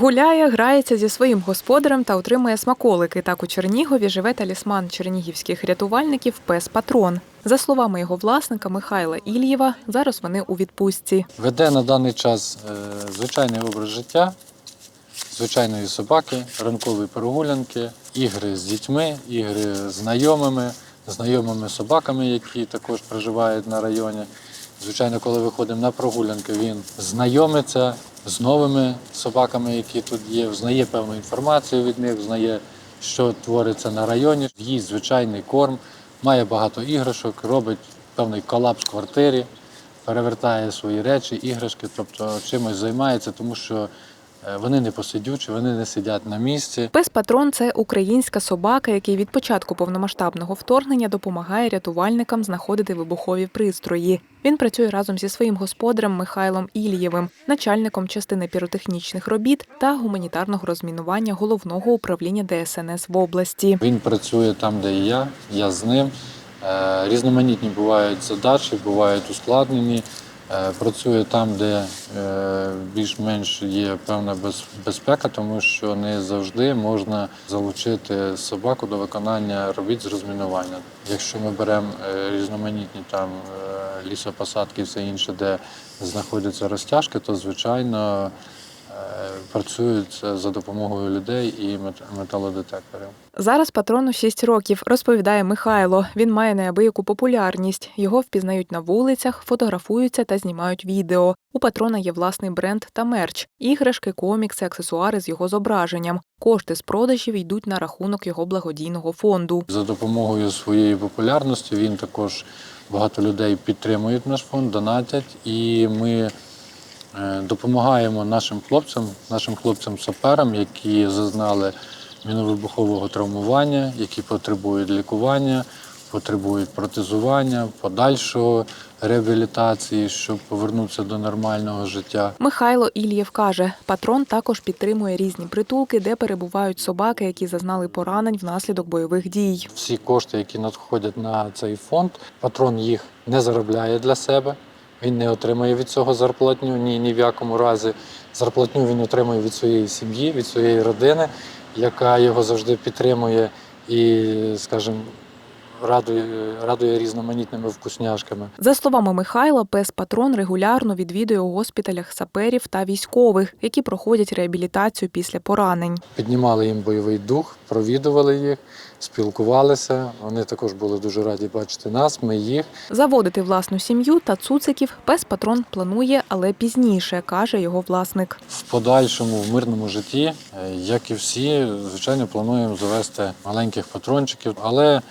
Гуляє, грається зі своїм господарем та отримує смаколики. Так у Чернігові живе талісман чернігівських рятувальників пес Патрон. За словами його власника Михайла Ільєва, зараз вони у відпустці. Веде на даний час е, звичайний образ життя, звичайної собаки, ранкові прогулянки, ігри з дітьми, ігри з знайомими, знайомими собаками, які також проживають на районі. Звичайно, коли виходимо на прогулянки, він знайомиться з новими собаками, які тут є, знає певну інформацію від них, знає, що твориться на районі, їсть звичайний корм, має багато іграшок, робить певний колапс в квартирі перевертає свої речі, іграшки, тобто чимось займається, тому що вони не посидючі, вони не сидять на місці. Пес Патрон це українська собака, який від початку повномасштабного вторгнення допомагає рятувальникам знаходити вибухові пристрої. Він працює разом зі своїм господарем Михайлом Ільєвим, начальником частини піротехнічних робіт та гуманітарного розмінування головного управління ДСНС в області. Він працює там, де і я, я з ним. Е, Різноманітні бувають задачі, бувають ускладнені. Е, Працює там, де е, більш-менш є певна безпека, тому що не завжди можна залучити собаку до виконання робіт з розмінування. Якщо ми беремо е, різноманітні там лісопосадки і все інше, де знаходяться розтяжки, то звичайно працюють за допомогою людей і мет- металодетекторів. Зараз патрону 6 років, розповідає Михайло. Він має неабияку популярність. Його впізнають на вулицях, фотографуються та знімають відео. У патрона є власний бренд та мерч, іграшки, комікси, аксесуари з його зображенням. Кошти з продажів йдуть на рахунок його благодійного фонду. За допомогою своєї популярності він також багато людей підтримують наш фонд, донатять, і ми допомагаємо нашим хлопцям, нашим хлопцям-саперам, які зазнали міновибухового травмування, які потребують лікування, потребують протезування, подальшого реабілітації, щоб повернутися до нормального життя. Михайло Ільєв каже, патрон також підтримує різні притулки, де перебувають собаки, які зазнали поранень внаслідок бойових дій. Всі кошти, які надходять на цей фонд, патрон їх не заробляє для себе. Він не отримує від цього зарплатню ні, ні в якому разі. Зарплатню він отримує від своєї сім'ї, від своєї родини, яка його завжди підтримує і, скажімо, радує, радує різноманітними вкусняшками. За словами Михайла, пес патрон регулярно відвідує у госпіталях саперів та військових, які проходять реабілітацію після поранень. Піднімали їм бойовий дух, провідували їх, спілкувалися. Вони також були дуже раді бачити нас, ми їх. Заводити власну сім'ю та цуциків пес патрон планує, але пізніше, каже його власник. В подальшому в мирному житті, е, як і всі, звичайно, плануємо завести маленьких патрончиків, але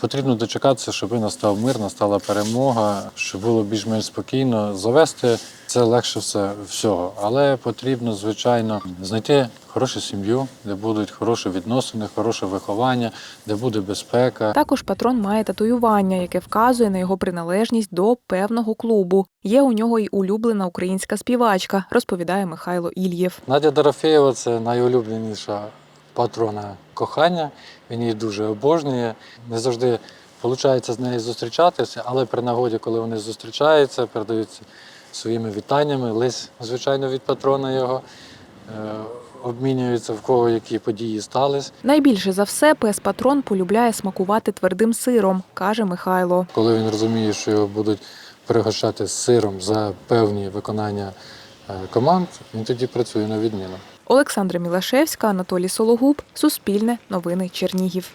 потрібно дочекатися, щоб настав мир, настала перемога, щоб було більш-менш спокійно. Завести це легше все всього, але потрібно, звичайно, знайти хорошу сім'ю, де будуть хороші відносини, хороше виховання, де буде безпека. Також патрон має татуювання, яке вказує на його приналежність до певного клубу. Є у нього й улюблена українська співачка, розповідає Михайло Ільєв. Надя Дорофєєва це найулюбленіша патрона кохання. Він її дуже обожнює. Не завжди виходить з нею зустрічатися, але при нагоді, коли вони зустрічаються, передаються своїми вітаннями. Лись, звичайно, від патрона його. Е, Обмінюються в кого які події стались. Найбільше за все пес патрон полюбляє смакувати твердим сиром, каже Михайло. Коли він розуміє, що його будуть пригощати з сиром за певні виконання е, команд, він тоді працює на відміну. Олександра Мілашевська, Анатолій Сологуб, Суспільне, Новини Чернігів.